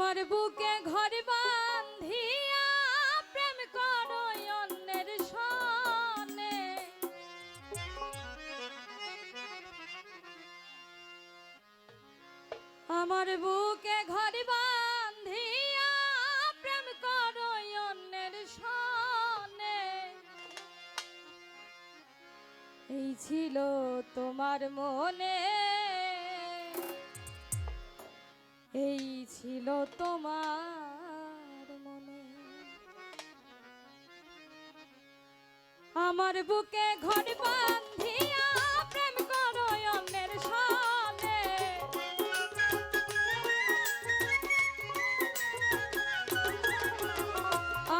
আমার বুকে ঘর বান্ধিয়া প্রেম করো অন্যের সনে। আমার বুকে ঘর বান্ধিয়া প্রেম করো অন্যের সনে। এই ছিল তোমার মনে তোমার মনে। আমার বুকে ঘর বান্ধিয়া প্রেম করো অন্যের সালে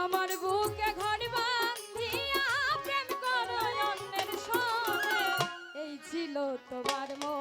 আমার বুকে ঘর বান্ধিয়া প্রেম করো অন্যের সালে এই ছিল তোমার মনে।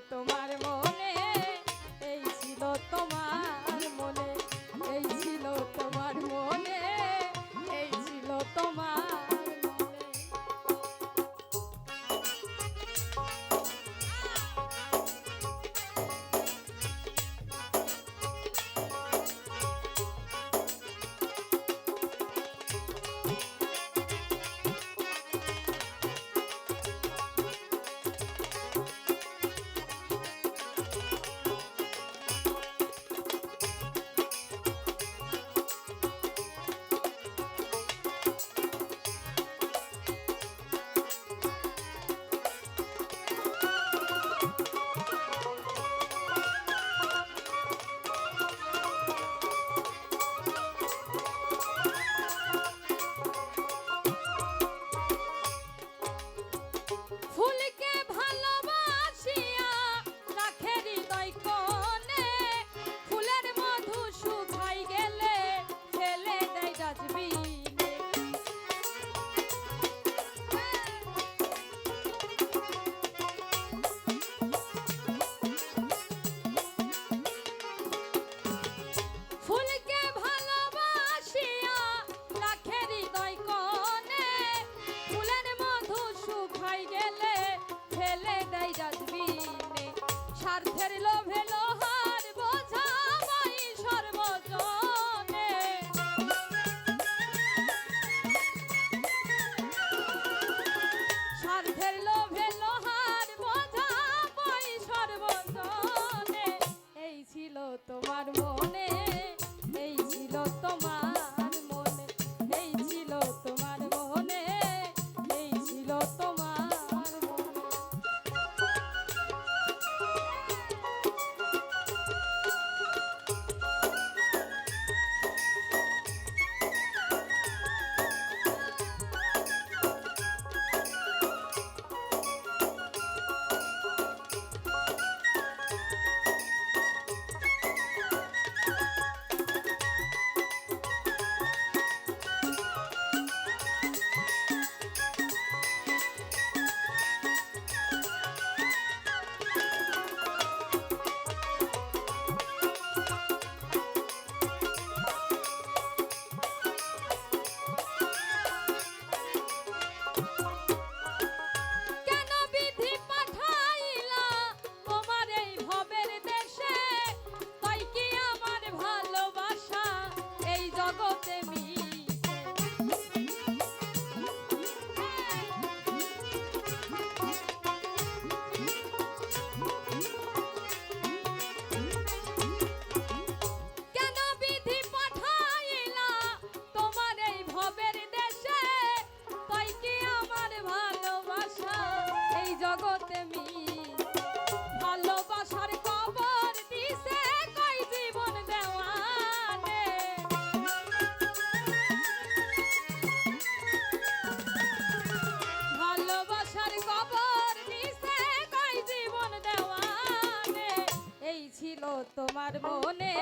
তোমার তোমার মনে